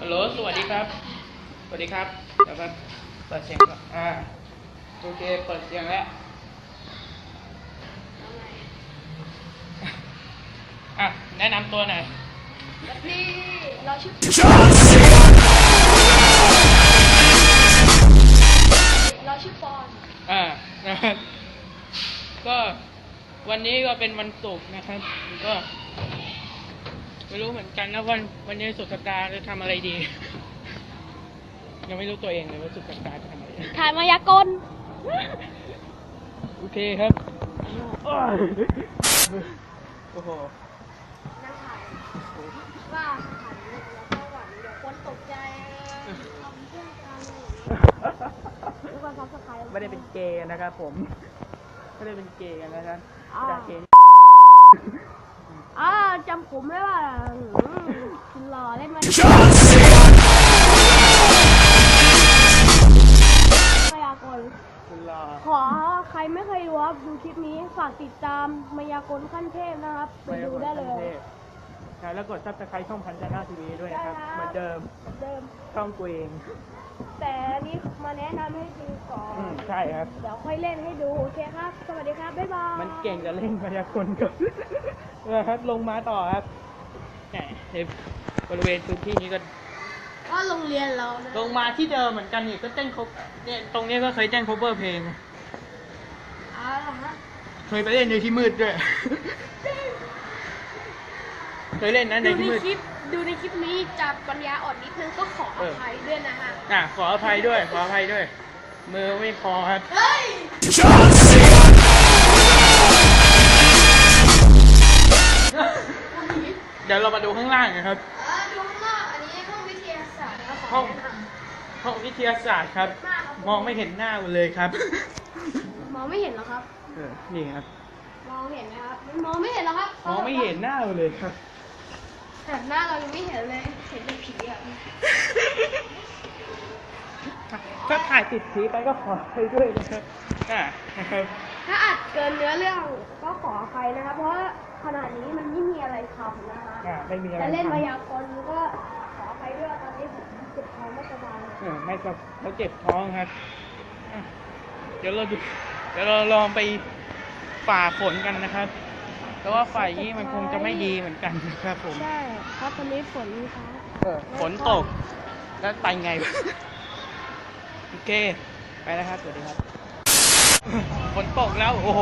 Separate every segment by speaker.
Speaker 1: ฮัลโหลสวัสดีครับ สวัสดีครับเดี๋ยวแป๊บเปิดเสียงก่อนอ่า โอเค เปิดเสียงแล้ว อะ แนะนำตัวหน่อย
Speaker 2: นี่เราชื่อเราชื่อปอน
Speaker 1: อ่านะครับ ก็วันนี้ก็เป็นวันศุกร์นะครับ ก็ ไม่รู้เหมือนกันนะวันวันนี้สุดสัปดาห์จะทำอะไรดี ยังไม่รู้ตัวเองเลยว่าสุดสัปดาห์จะทำอะไร
Speaker 2: ถ่ายมายากล
Speaker 1: โอเคครับโอ้ยโอ้โห
Speaker 2: นั่งถ่ายว่าถ่ายแล้วก็หวังเดี๋ยวคนตกใจทำเพื่อนกันทุกคนซับสไครต์
Speaker 1: ไม่ได้เป็นเกย์นะครับผม ไม่ได้เป็นเกย์กันนะครับ
Speaker 2: อ่า
Speaker 1: แต่เกย์
Speaker 2: อ่าจำ ผมได้ว่าคุณหล่อเล่นมายากล
Speaker 1: คุณรอ
Speaker 2: ขอใครไม่เคยดูครับดูคลิปนี้ฝากติดตามมายากลขั้นเทพนะครับไปดูได้เลย
Speaker 1: ใช่แล้วกดซับสไครต์ช่องพันธนาทีวีด้วยนะครับ
Speaker 2: ใช่ครับ
Speaker 1: เหมือนเดิม
Speaker 2: เดิม
Speaker 1: ช่องกูเอง
Speaker 2: แต่อันนี้ มาแนะนำให้ดูก่อ
Speaker 1: อืม
Speaker 2: น
Speaker 1: ใช่ครับ
Speaker 2: เดี๋ยวค่อยเล่นให้ดูโอเคครับ สวัสดีครับ บ๊ายบาย
Speaker 1: มันเก่งจะเล่นมายากลกับนะครับลงมาต่อครับแหมในบริเวณพื้นที่นี้ก็
Speaker 2: ก็โรงเรียนเรานะ
Speaker 1: ลงมาที่เดิมเหมือนกันนี่ก็เต้นครบเนี่ยตรงเนี้ยก็เคยเต้น cover เพลง
Speaker 2: เอ่าละฮะ
Speaker 1: เคยไปเล่นในที่มืดด้วย เคยเล่นนะใน
Speaker 2: ดูใน
Speaker 1: ที่มืด
Speaker 2: คลิป ดูในคลิปนี้จะปัญญาอ่อนนิดนึงก็ขออภัยด้วยนะฮะ
Speaker 1: อะขออภัยด้วย ขออภัยด้วย มือไม่พอครับ
Speaker 2: เฮ้ย
Speaker 1: เดี๋ยวเรามาดูข้างล่างนะครับ
Speaker 2: อ่าดูข้างนอกอันนี้ห้องวิทยาศาสตร์นะข
Speaker 1: ห้
Speaker 2: อ
Speaker 1: อง
Speaker 2: แนะน
Speaker 1: ห้องวิทยาศาสตร์ครับ มองไม่เห็นหน้ากูเลยครับำ
Speaker 2: มองไม่เห็นเหรอครับ
Speaker 1: เออนี่ครับ
Speaker 2: มองเห็นไหมครับมันมองไม่เห็นเหรอครับ
Speaker 1: มองไม่เห็นหน้ากูเลยครับ
Speaker 2: แต่หน้าเรายังไม่เห็นเลย เห็นแต่ผีอะ
Speaker 1: ถ้าถ่ายติดผีไปก็ขออภัยด้วยนะครับอ่านะครับ
Speaker 2: ถ้าอัดเกินเนื้อเรื่องก็ขออภัยนะครับเพราะว่าขณะนี้มันไม่มีอะไรทำนะคะ
Speaker 1: อ่าไม่มีอะไร
Speaker 2: แต่เล่น
Speaker 1: ทำ
Speaker 2: มายากลก็ขออภัยด้วยตอนนี้ผมเจ็บท้องไม่สบาย
Speaker 1: เออไม่ก็เขาเจ็บท้องครับอะเดี๋ยวเราดูเดี๋ยวเราลองไปฝ่าฝนกันนะครับ แต่ว่าฝ่ายนี้มันคงจะไม่ดีเหมือนกันนะครับผม
Speaker 2: ใช่เพราะตอนนี้ฝนฟ้า
Speaker 1: เออฝนตก แล้วไปไงวะโอเค ไปแล้วครับ สวัสดีครับ ฝนตกแล้ว โอ้โห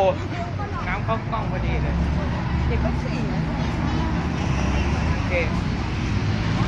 Speaker 1: น้ำเข้ากล้องพอดีเลย
Speaker 2: เด็กก็สี่
Speaker 1: โอเค